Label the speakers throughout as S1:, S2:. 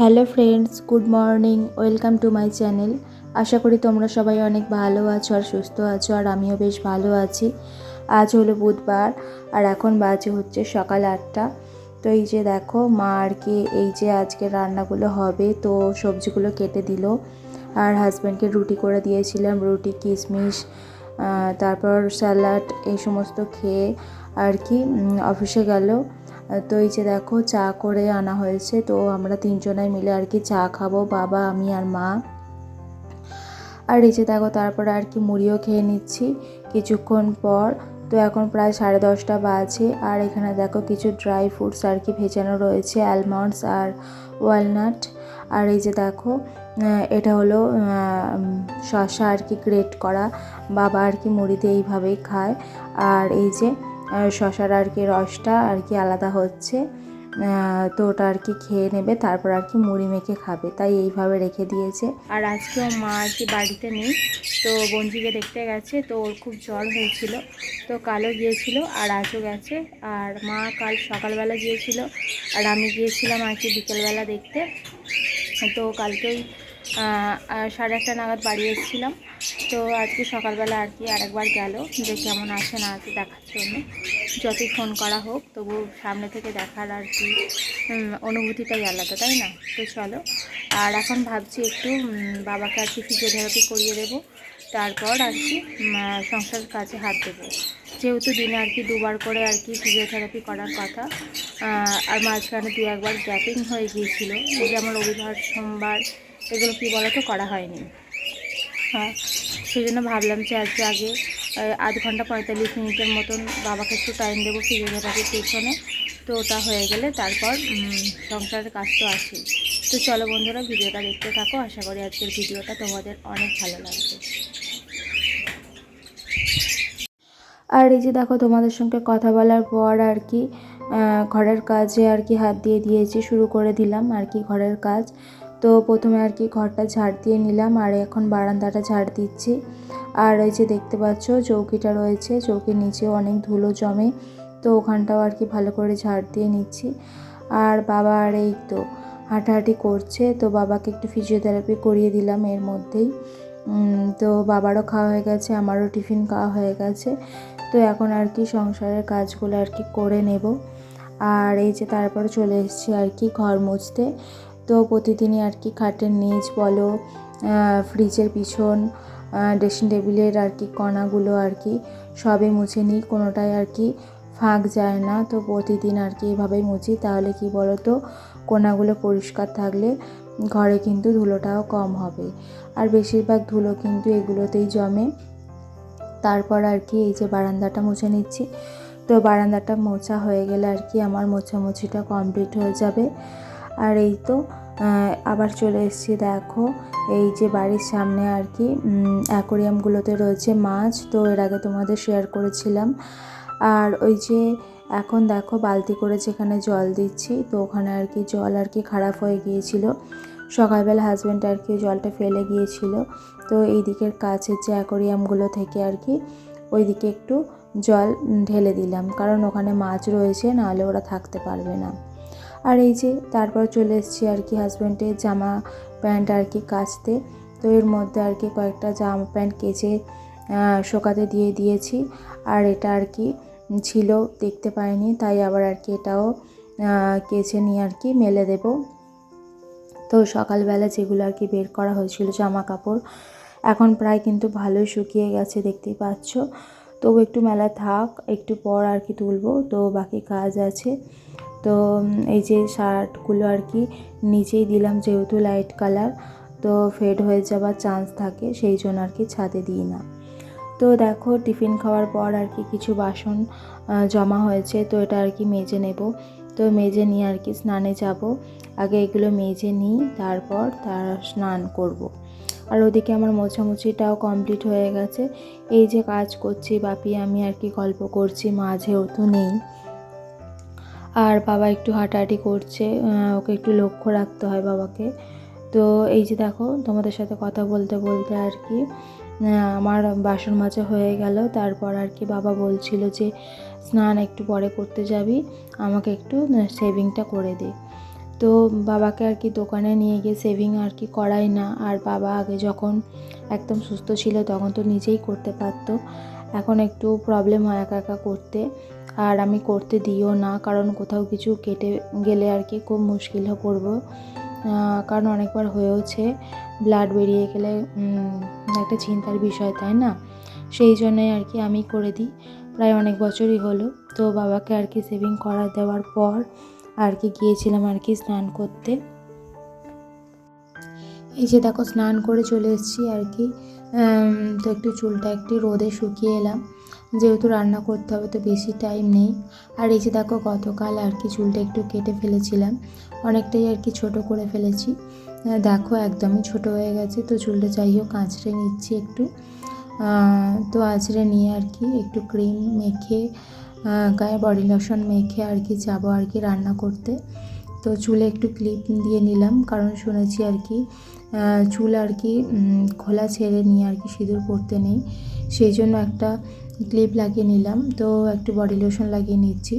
S1: Hello friends, good morning, welcome to my channel. আশা করি তোমরা সবাই অনেক ভালো আছো আর সুস্থ আছো, আর আমিও বেশ ভালো আছি। আজ হলো বুধবার, আর এখন বাজে হচ্ছে সকাল আটটা। তো এই যে দেখো, মা আর কি এই যে আজকে রান্নাগুলো হবে, তো সবজিগুলো কেটে দিল। আর হাজব্যান্ডকে রুটি করে দিয়েছিলাম, রুটি, কিশমিশ তারপর স্যালাড এই সমস্ত খেয়ে আর কি অফিসে গেল। তো এই যে দেখো চা করে আনা হয়েছে, তো আমরা তিনজনাই মিলে আর কি চা খাব, বাবা, আমি আর মা। আর এই যে দেখো, তারপরে আর কি মুড়িও খেয়ে নিচ্ছি কিছুক্ষণ পর। তো এখন প্রায় সাড়ে দশটা বাজে, আর এখানে দেখো কিছু ড্রাই ফ্রুটস আর কি ভেজানো রয়েছে অ্যালমন্ডস আর ওয়ালনাট আর এই যে দেখো এটা হলো শসা আর কি গ্রেট করা, বাবা আর কি মুড়িতে এইভাবেই খায়। আর এই যে শসার আর কি রসটা আর কি আলাদা হচ্ছে। তো ওটা আর কি খেয়ে নেবে, তারপর আর কি মুড়ি মেখে খাবে, তাই এইভাবে রেখে দিয়েছে। আর আজকেও মা আর কি বাড়িতে নেই, তো বঞ্জিকে দেখতে গেছে, তো ওর খুব জ্বর হয়েছিল, তো কালও গিয়েছিল আর আজও গেছে। আর মা কাল সকালবেলা গিয়েছিল, আর আমি গিয়েছিলাম আর কি বিকেলবেলা দেখতে, তো কালকেই সাড়ে একটা নাগাদ বাড়ি এসেছিলাম। তো আজকে সকালবেলা আর কি আরেকবার গেল, যে কেমন আছে না আছে দেখার জন্য। যতই ফোন করা হোক, তবু সামনে থেকে দেখার আর কি অনুভূতিটাই আলাদা, তাই না? তো চলো। আর এখন ভাবছি একটু বাবাকে আর কি ফিজিওথেরাপি করিয়ে দেবো। তারপর আর কি সংসারের কাজে হাত দেবো। যেহেতু দিনে আর কি দুবার করে আর কি ফিজিওথেরাপি করার কথা আর মাঝখানে দু একবার গ্যাপিং হয়ে গিয়েছিল। যেমন রবিবার সোমবার এগুলো কী বলতো, করা হয়নি। হ্যাঁ সেই জন্য ভাবলাম যে আজকে আগে আধ ঘণ্টা পঁয়তাল্লিশ মিনিটের মতন বাবাকে একটু টাইম দেবো ফিজিওথেরাপির পেছনে। তো ওটা হয়ে গেলে তারপর সংসারের কাজ তো আসেই তো চলো বন্ধুরা, ভিডিওটা দেখতে থাকো। আশা করি আজকের ভিডিওটা তোমাদের অনেক ভালো লাগবে। আর এই যে দেখো, তোমাদের সঙ্গে কথা বলার পর আর কি ঘরের কাজে আর কি হাত দিয়ে দিয়েছি, শুরু করে দিলাম আর কি ঘরের কাজ। তো প্রথমে আর কি ঘরটা ঝাড় দিয়ে নিলাম, আর এখন বারান্দাটা ঝাড় দিচ্ছি। আর এই যে দেখতে পাচ্ছ, চৌকিটা রয়েছে, চৌকির নিচেও অনেক ধুলো জমে, তো ওখানটাও আর কি ভালো করে ঝাড় দিয়ে নিচ্ছি। আর বাবা আর এই তো হাঁটাহাঁটি করছে, তো বাবাকে একটু ফিজিওথেরাপি করিয়ে দিলাম এর মধ্যেই। তো বাবারও খাওয়া হয়ে গেছে, আমারও টিফিন খাওয়া হয়ে গেছে, তো এখন আর কি সংসারের কাজগুলো আর কি করে নেব। আর এই যে তারপর চলে এসেছি আর কি ঘর মুছতে। তো প্রতিদিনই আর কি খাটের নিচ বলো ফ্রিজের পিছন ড্রেসিং টেবিলের আর কি কণাগুলো আর কি সবই মুছে নিই, কোনোটাই আর কি ফাঁক যায় না। তো প্রতিদিন আর কি এভাবেই মুছি। তাহলে কি বলো তো কোনাগুলো পরিষ্কার থাকলে ঘরে কিন্তু ধুলোটাও কম হবে। আর বেশিরভাগ ধুলো কিন্তু এগুলোতেই জমে। তারপর আর কি এই যে বারান্দাটা মুছে নিচ্ছি। তো বারান্দাটা মোছা হয়ে গেলে আর কি আমার মোছামুছিটা কমপ্লিট হয়ে যাবে। আর এই তো আবার চলে এসেছি, দেখো, এই যে বাড়ির সামনে আর কি অ্যাকোরিয়ামগুলোতে রয়েছে মাছ, তো এর আগে তোমাদের শেয়ার করেছিলাম। আর ওই যে এখন দেখো, বালতি করে যেখানে জল দিচ্ছি, তো ওখানে আর কি জল আর কি খারাপ হয়ে গিয়েছিল। সকালবেলা হাজব্যান্ড আর কি জলটা ফেলে গিয়েছিল, তো এই দিকের কাছের যে অ্যাকোরিয়ামগুলো থেকে আর কি, ওই দিকে একটু জল ঢেলে দিলাম, কারণ ওখানে মাছ রয়েছে, নাহলে ওরা থাকতে পারবে না। আর এই যে তারপর চলে এসেছি আর কি হাজব্যান্ডের জামা প্যান্ট আর কি কাচতে। তো এর মধ্যে আর কি কয়েকটা জামা প্যান্ট কেচে শোকাতে দিয়ে দিয়েছি। আর এটা আর কি ছিল, দেখতে পাইনি, তাই আবার আর কি এটাও কেচে নিয়ে আর কি মেলে দেবো। তো সকালবেলা যেগুলো আর কি বের করা হয়েছিল জামা কাপড় এখন প্রায় কিন্তু ভালোই শুকিয়ে গেছে, দেখতেই পাচ্ছ। তবু একটু মেলা থাক, একটু পর আর কি তুলবো, তো বাকি কাজ আছে। তো এই যে শার্টগুলো আর কি নিচেই দিলাম যেহেতু লাইট কালার তো ফেড হয়ে যাওয়ার চান্স থাকে, সেই জন্য আর কি ছাদে দিই না। তো দেখো টিফিন খাওয়ার পর আর কি কিছু বাসন জমা হয়েছে, তো এটা আর কি মেজে নেব। তো মেজে নিয়ে আর কি স্নানে যাব। আগে এগুলো মেজে নিই, তারপর তার স্নান করব। আর ওদিকে আমার মোছামুছিটাও কমপ্লিট হয়ে গেছে। এই যে কাজ করছি, বাপি, আমি আর কি গল্প করছি মা যেহেতু নেই। আর বাবা একটু হাঁটাহাঁটি করছে ওকে একটু লক্ষ্য রাখতে হয় বাবাকে। তো এই যে দেখো, তোমাদের সাথে কথা বলতে বলতে আর কি আমার বাসন মাজা হয়ে গেল। তারপর আর কি বাবা বলছিল যে, স্নান একটু পরে করতে যাবি, আমাকে একটু সেভিংটা করে দে। তো বাবাকে আর কি দোকানে নিয়ে গিয়ে সেভিং আর কি করাই না। আর বাবা আগে যখন একদম সুস্থ ছিল, তখন তো নিজেই করতে পারতো। এখন একটু প্রবলেম হয় একা একা করতে। আর আমি করতে দিও না, কারণ কোথাও কিছু কেটে গেলে আর কি খুব মুশকিল হয়ে পড়ব। কারণ অনেকবার হয়েওছে ব্লাড বেরিয়ে গেলে একটা চিন্তার বিষয়, তাই না? সেই জন্যই আর কি আমি করে দিই। প্রায় অনেক বছরই হলো, তো বাবাকে আর কি সেভিং করা দেওয়ার পর আর কি গিয়েছিলাম আর কি স্নান করতে। এই যে দেখো, স্নান করে চলে এসেছি আর কি। তো একটু চুলটা একটু রোদে শুকিয়ে এলাম। যেহেতু রান্না করতে হবে তো বেশি টাইম নেই। আর এই যে দেখো, গতকাল আর কি চুলটা একটু কেটে ফেলেছিলাম। অনেকটাই আর কি ছোট করে ফেলেছি। দেখো, একদমই ছোট হয়ে গেছে। তো চুলটা যাই হোক, আঁচড়ে নিচ্ছি একটু। তো আঁচড়ে নিয়ে আর কি একটু ক্রিম মেখে গায়ে বডি লোশন মেখে আর কি যাব আর কি রান্না করতে। তো চুলে একটু ক্লিপ দিয়ে নিলাম, কারণ শুনেছি আর কি চুল আর কি খোলা ছেড়ে নিয়ে আর কি সিঁদুর পরতে নেই। সেই জন্য একটা ক্লিপ লাগিয়ে নিলাম। তো একটু বডি লোশন লাগিয়ে নিচ্ছি।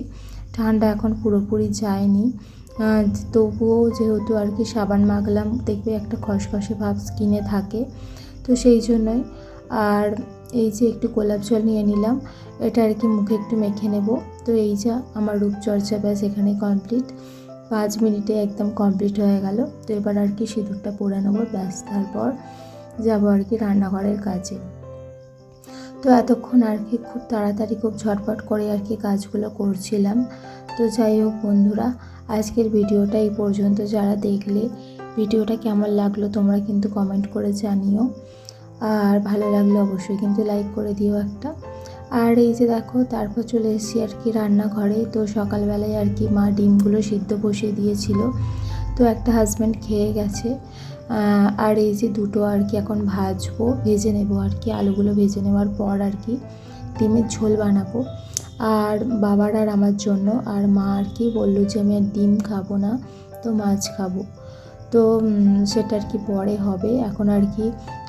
S1: ঠান্ডা এখন পুরোপুরি যায়নি। তবুও যেহেতু আর কি সাবান মাখলাম, দেখবে একটা খসখসে ভাব স্কিনে থাকে। তো সেই জন্যই আর এই যে একটু গোলাপ জল নিয়ে নিলাম, এটা আর কি মুখে একটু মেখে নেব। তো এই যা, আমার রূপচর্চা ব্যাস এখানে কমপ্লিট পাঁচ মিনিটে একদম কমপ্লিট হয়ে গেল। তো এবার আর কি সিঁদুরটা পরে নেব, ব্যাস তারপর যাব আর কি রান্নাঘরের কাজে। তো এতক্ষণ আর কি খুব তাড়াতাড়ি, খুব ঝটপট করে আর কি কাজগুলো করছিলাম। তো যাই হোক বন্ধুরা, আজকের ভিডিওটা এই পর্যন্ত। যারা দেখলে ভিডিওটা কেমন লাগল তোমরা কিন্তু কমেন্ট করে জানিও। আর ভালো লাগলে অবশ্যই কিন্তু লাইক করে দিও একটা। আর এই যে দেখো, তারপর চলে এসেছি আর কি রান্নাঘরে। তো সকালবেলায় আর কি মা ডিমগুলো সিদ্ধ বসিয়ে দিয়েছিল। তো একটা হাজব্যান্ড খেয়ে গেছে। আর এই যে দুটো আর কি এখন ভাজবো, ভেজে নেব আর কি, আলুগুলো ভেজে নেওয়ার পর আর কি ডিমের ঝোল বানাবো। আর বাবার আর আমার জন্য, আর মা আর কি বলল যে আমি আর ডিম খাব না, তো মাছ খাব। তো সেটা আর কি পরে হবে। এখন আর কি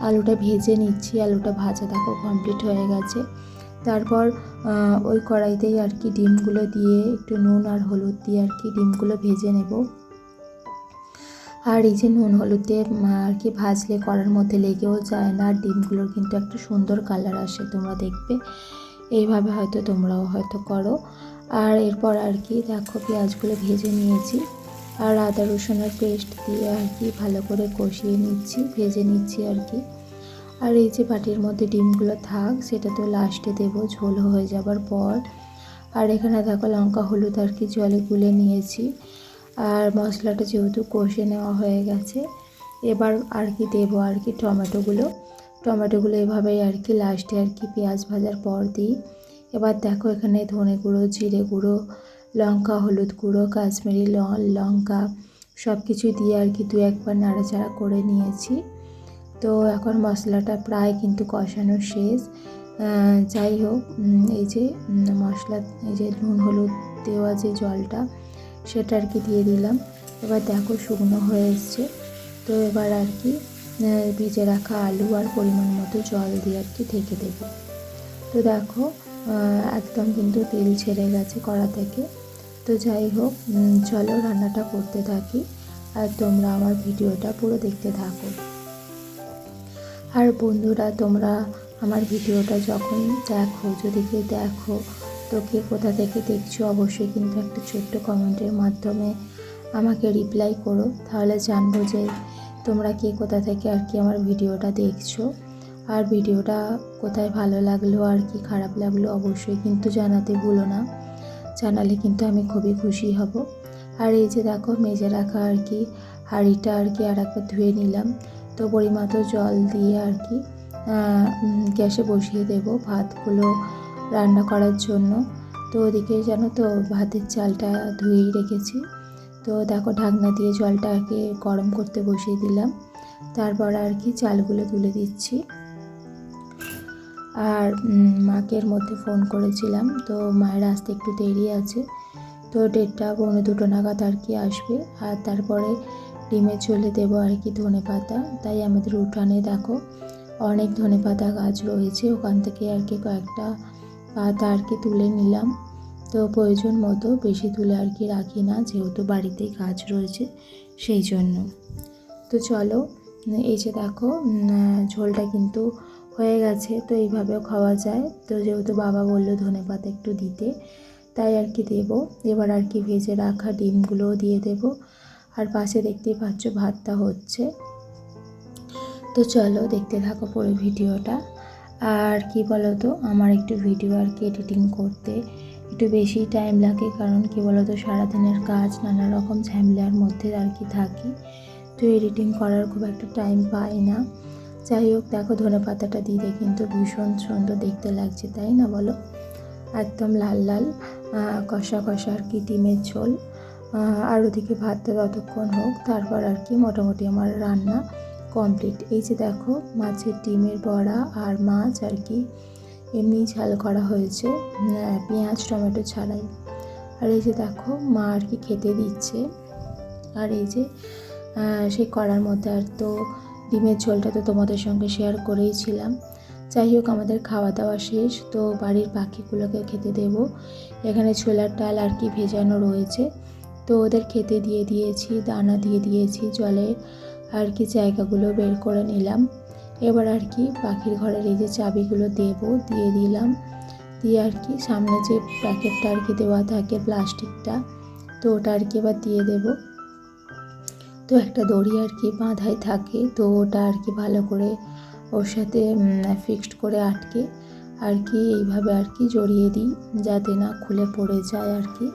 S1: আলুটা ভেজে নিচ্ছি, আলুটা ভাজা দেখো কমপ্লিট হয়ে গেছে। তারপর ওই কড়াইতেই আর কি ডিমগুলো দিয়ে একটু নুন আর হলুদ দিয়ে আর কি ডিমগুলো ভেজে নেব। আর এই যে নুন, হলুদে আর কি ভাজলে, কড়ার মধ্যে লেগেও যায় না। আর ডিমগুলোর কিন্তু একটা সুন্দর কালার আসে, তোমরা দেখবে। এইভাবে হয়তো তোমরাও হয়তো করো। আর এরপর আর কি, দেখো পেঁয়াজগুলো ভেজে নিয়েছি। আর আদা, রসুনের পেস্ট দিয়ে আর কি ভালো করে কষিয়ে নিচ্ছি, ভেজে নিচ্ছি আর কি। আর এই যে বাটির মধ্যে ডিমগুলো থাক, সেটা তো লাস্টে দেবো, ঝোল হয়ে যাবার পর। আর এখানে দেখো লঙ্কা, হলুদ আর কি জলে গুলে নিয়েছি। আর মশলাটা যেহেতু কষে নেওয়া হয়ে গেছে, এবার আর কি দেবো আর কি টমেটোগুলো। টমেটোগুলো এভাবেই আর কি লাস্টে আর কি পেঁয়াজ ভাজার পর দিই। এবার দেখো এখানে ধনে গুঁড়ো, জিরে গুঁড়ো, লঙ্কা, হলুদ গুঁড়ো, কাশ্মীরি লঙ্কা সব কিছু দিয়ে আর কি দু একবার নাড়াচাড়া করে নিয়েছি। তো এখন মশলাটা প্রায় কিন্তু কষানো শেষ। যাই হোক এই যে মশলা, এই যে নুন, হলুদ দেওয়া যে জলটা সেটা আর কি দিয়ে দিলাম। এবার দেখো শুকনো হয়ে এসছে। তো এবার আর কি ভিজে রাখা আলু আর পরিমাণ মতো জল দিয়ে আর কি ঢেকে দেবো। তো দেখো একদম কিন্তু তেল ছেড়ে গেছে কড়া থেকে। তো যাই হোক চলো রান্নাটা করতে থাকি আর তোমরা আমার ভিডিওটা পুরো দেখতে থাকো। আর বন্ধুরা, তোমরা আমার ভিডিওটা যখন দেখো, যদি কেউ দেখো তো কে কোথা থেকে দেখছ? অবশ্যই কিন্তু একটা ছোট্ট কমেন্টের মাধ্যমে আমাকে রিপ্লাই করো। তাহলে জানব যে তোমরা কে কোথা থেকে আর কি আমার ভিডিওটা দেখছ। আর ভিডিওটা কোথায় ভালো লাগল, আর কি খারাপ লাগল, অবশ্যই কিন্তু জানাতে ভুলো না। জানালে কিন্তু আমি খুবই খুশি হব। আর এই যে দেখো, মেজে রাখা আর কি, হাঁড়িটা আর কি আর একবার ধুয়ে নিলাম। তো পরিমাতো জল দিয়ে আর কি গ্যাসে বসিয়ে দেব। ভাতগুলো রান্না করার জন্য। তো ওদিকে জানো তো ভাতের চালটা ধুয়েই রেখেছি। তো দেখো ঢাকনা দিয়ে জলটা আর কি গরম করতে বসিয়ে দিলাম। তারপর আর কি চালগুলো তুলে দিচ্ছি। আর উম, মাকে মধ্যে ফোন করেছিলাম। তো মায়ের আসতে একটু দেরি আছে। তো দেড়টা পৌনে দুটো নাগাদ আর কি আসবে। আর তারপরে ডিমে চলে দেবো আর কি ধনে পাতা। তাই আমাদের উঠানে দেখো অনেক ধনে পাতা গাছ রয়েছে। ওখান থেকে আর কি কয়েকটা পাতা আর কি তুলে নিলাম। তো প্রয়োজন মতো বেশি তুলে আর কি রাখি না, যেহেতু বাড়িতেই কাজ রয়েছে সেই জন্য। তো চলো, এই যে দেখো ঝোলটা কিন্তু হয়ে গেছে, তো এইভাবেও খাওয়া যায়। তো যেহেতু বাবা বলল ধনে পাতা একটু দিতে, তাই আর কি দেবো। এবার আর কি ভেজে রাখা ডিমগুলোও দিয়ে দেবো। আর পাশে দেখতেই পাচ্ছ ভাতটা হচ্ছে। তো চলো, দেখতে থাকো পুরো ভিডিওটা। আর কি বলো তো আমার একটু ভিডিও আর কি এডিটিং করতে একটু বেশি টাইম লাগে, কারণ কি বলো তো সারাদিনের কাজ নানা রকম ঝামেলার মধ্যে আর কি থাকি। তো এডিটিং করার খুব একটা টাইম পাই না। যাই হোক, দেখো ধনে পাতাটা দিতে কিন্তু ভীষণ সুন্দর দেখতে লাগছে, তাই না বলো? একদম লাল লাল কষা কষা আর কি ডিমের ঝোল। আর ওদিকে ভাতটা ততক্ষণ হোক, তারপর আর কি মোটামুটি আমার রান্না। কমপ্লিট। এই যে দেখো, মাছের ডিমের বড়া আর মাছ আর কি এমনি ঝাল করা হয়েছে। পেঁয়াজ, টমেটো ছাড়াই। আর এই যে দেখো, মা আর কি খেতে দিচ্ছে। আর এই যে সেই করার মধ্যে আর তো ডিমের ঝোলটা তো তোমাদের সঙ্গে শেয়ার করেইছিলাম যাই হোক, আমাদের খাওয়া দাওয়া শেষ। তো বাড়ির পাখিগুলোকে খেতে দেব। এখানে ছোলার ডাল আর কি ভেজানো রয়েছে। তো ওদের খেতে দিয়ে দিয়েছি, দানা দিয়ে দিয়েছি জলের। আর কি জায়গাগুলো বের করে নিলাম এবার আর কি পাখির ঘরের এই যে চাবিগুলো দেব দিয়ে দিলাম দিয়ে আর কি সামনে যে প্যাকেটটা আর কি দেওয়া থাকে প্লাস্টিকটা তো ওটা আর কি এবার দিয়ে দেবো তো একটা দড়ি আর কি বাঁধাই থাকে তো ওটা আর কি ভালো করে ওর সাথে ফিক্সড করে আটকে আর কি এইভাবে আর কি জড়িয়ে দিই যাতে না খুলে পড়ে যায় আর কি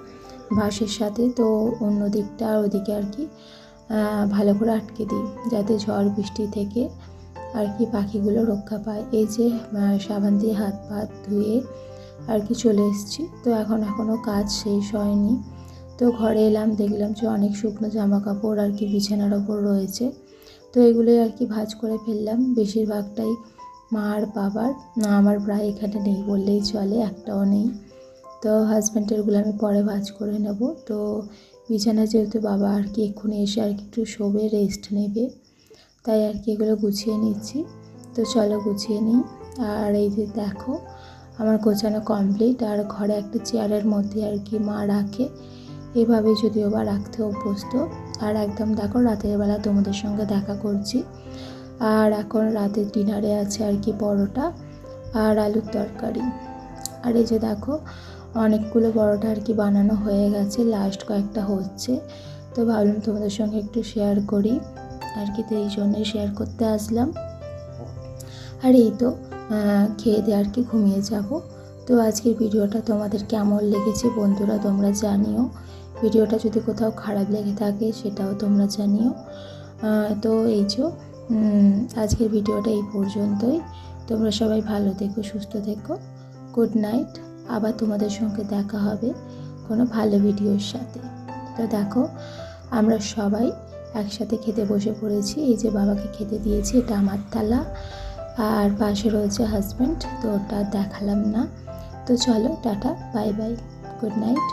S1: বাঁশের সাথে তো অন্য দিকটা ওদিকে আর কি ভালো করে আটকে দিই, যাতে ঝড় বৃষ্টি থেকে আর কি পাখিগুলো রক্ষা পায়। এই যে সাবান দিয়ে হাত পা ধুয়ে আর কি চলে এসেছি। তো এখন এখনও কাজ শেষ হয়নি। তো ঘরে এলাম, দেখলাম যে অনেক শুকনো জামা কাপড় আর কি বিছানার ওপর রয়েছে। তো এগুলোই আর কি ভাঁজ করে ফেললাম। বেশিরভাগটাই মা আর বাবার। না, আমার প্রায় এখানে নেই বললেই চলে, একটাও নেই। তো হাজব্যান্ডেরগুলো আমি পরে ভাঁজ করে নেব। তো বিছানা যেহেতু বাবা আর কি এক্ষুনি এসে আর কি একটু শোবে রেস্ট নেবে, তাই আর কি এগুলো গুছিয়ে নিচ্ছি। তো চলো গুছিয়ে নিই। আর এই যে দেখো, আমার গোছানো কমপ্লিট আর ঘরে একটা চেয়ারের মধ্যে আর কি মা রাখে। এভাবে যদিও বা রাখতে অভ্যস্ত। আর একদম দেখো, রাতের বেলা তোমাদের সঙ্গে দেখা করছি। আর এখন রাতের ডিনারে আছে আর কি পরোটা আর আলুর তরকারি। আর এই যে দেখো অনেকগুলো পরোটা আর কি বানানো হয়ে গেছে লাস্ট কয়েকটা হচ্ছে। তো ভাবলাম তোমাদের সঙ্গে একটু শেয়ার করি। আর কি তো এই জন্যই শেয়ার করতে আসলাম। আর এই তো খেয়ে দিয়ে আর কি ঘুমিয়ে যাব। তো আজকের ভিডিওটা তোমাদের কেমন লেগেছে বন্ধুরা তোমরা জানিও। ভিডিওটা যদি কোথাও খারাপ লেগে থাকে সেটাও তোমরা জানিও। তো এই যে আজকের ভিডিওটা এই পর্যন্তই। তোমরা সবাই ভালো থেকো, সুস্থ থেকো। গুড নাইট আবার তোমাদের সঙ্গে দেখা হবে কোনো ভালো ভিডিওর সাথে। তো দেখো, আমরা সবাই একসাথে খেতে বসে পড়েছি। এই যে বাবাকে খেতে দিয়েছি, এটা আমার তালা আর পাশে রয়েছে হাজব্যান্ড তো ওটা দেখালাম না। তো চলো, tata bye bye good night